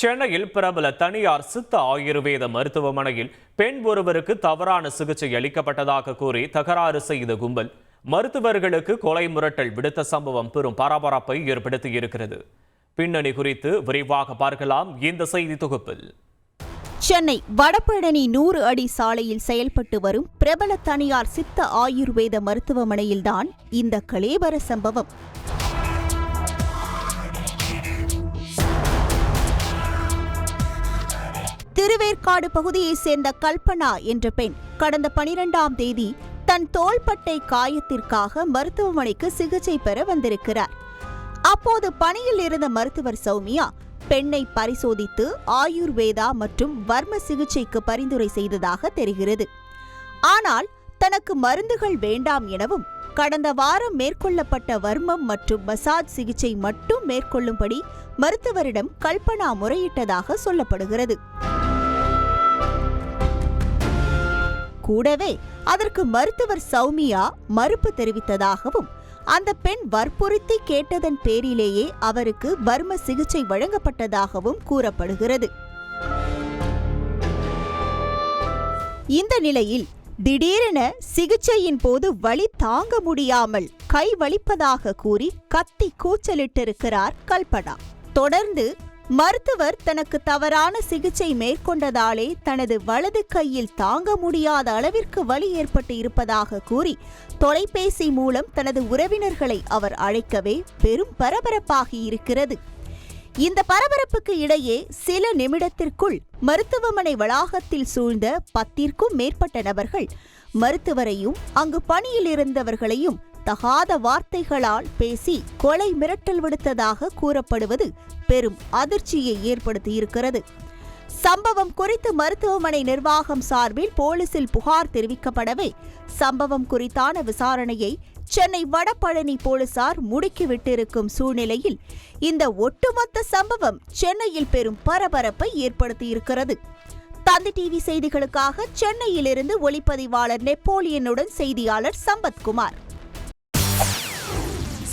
சென்னையில் பிரபல தனியார் சித்த ஆயுர்வேத மருத்துவமனையில் பெண் ஒருவருக்கு தவறான சிகிச்சை அளிக்கப்பட்டதாக கூறி தகராறு செய்த கும்பல் மருத்துவர்களுக்கு கொலை முரட்டல் விடுத்த சம்பவம் பெரும் பரபரப்பை ஏற்படுத்தியிருக்கிறது. பின்னணி குறித்து விரிவாக பார்க்கலாம் இந்த செய்தி தொகுப்பில். சென்னை வடபழனி நூறு அடி சாலையில் செயல்பட்டு வரும் பிரபல தனியார் சித்த ஆயுர்வேத மருத்துவமனையில்தான் இந்த கலேபர சம்பவம். திருவேற்காடு பகுதியைச் சேர்ந்த கல்பனா என்ற பெண் கடந்த பனிரெண்டாம் தேதி தன் தோள்பட்டை காயத்திற்காக மருத்துவமனைக்கு சிகிச்சை பெற வந்திருக்கிறார். அப்போது பணியில் இருந்த மருத்துவர் சௌமியா பெண்ணை பரிசோதித்து ஆயுர்வேதா மற்றும் வர்ம சிகிச்சைக்கு பரிந்துரை செய்ததாக தெரிகிறது. ஆனால் தனக்கு மருந்துகள் வேண்டாம் எனவும் கடந்த வாரம் மேற்கொள்ளப்பட்ட வர்மம் மற்றும் மசாஜ் சிகிச்சை மட்டும் மேற்கொள்ளும்படி மருத்துவரிடம் கல்பனா முறையிட்டதாக சொல்லப்படுகிறது. கூடவே அதற்கு மருத்துவர் சௌமியா மறுப்பு தெரிவித்ததாகவும் அந்த பெண் வற்புறுத்தி கேட்டதன் பேரிலேயே அவருக்கு வர்ம சிகிச்சை வழங்கப்பட்டதாகவும் கூறப்படுகிறது. இந்த நிலையில் திடீரென சிகிச்சையின் போது வலி தாங்க முடியாமல் கை வலிப்பதாக கூறி கத்தி கூச்சலிட்டிருக்கிறார் கல்பனா. தொடர்ந்து மருத்துவர் தனக்கு தவறான சிகிச்சை மேற்கொண்டதாலே தனது வலது கையில் தாங்க முடியாத அளவிற்கு வலி ஏற்பட்டு இருப்பதாக கூறி தொலைபேசி மூலம் தனது உறவினர்களை அவர் அழைக்கவே பெரும் பரபரப்பாகி இருக்கிறது. இந்த பரபரப்புக்கு இடையே சில நிமிடத்திற்குள் மருத்துவமனை வளாகத்தில் சூழ்ந்த பத்திற்கும் மேற்பட்ட நபர்கள் மருத்துவரையும் அங்கு பணியில் இருந்தவர்களையும் தகாத வார்த்தைகளால் பேசி கொலை மிரட்டல் விடுத்ததாக கூறப்படுவது பெரும் அதிர்ச்சியை ஏற்படுத்தியிருக்கிறது. சம்பவம் குறித்து மருத்துவமனை நிர்வாகம் சார்பில் போலீசில் புகார் தெரிவிக்கப்படவே சம்பவம் குறித்தான விசாரணையை சென்னை வடபழனி போலீசார் முடுக்கிவிட்டிருக்கும் சூழ்நிலையில் இந்த ஒட்டுமொத்த சம்பவம் சென்னையில் பெரும் பரபரப்பை ஏற்படுத்தியிருக்கிறது. தந்தி டிவி செய்திகளுக்காக சென்னையிலிருந்து ஒளிப்பதிவாளர் நெப்போலியனுடன் செய்தியாளர் சம்பத்குமார்.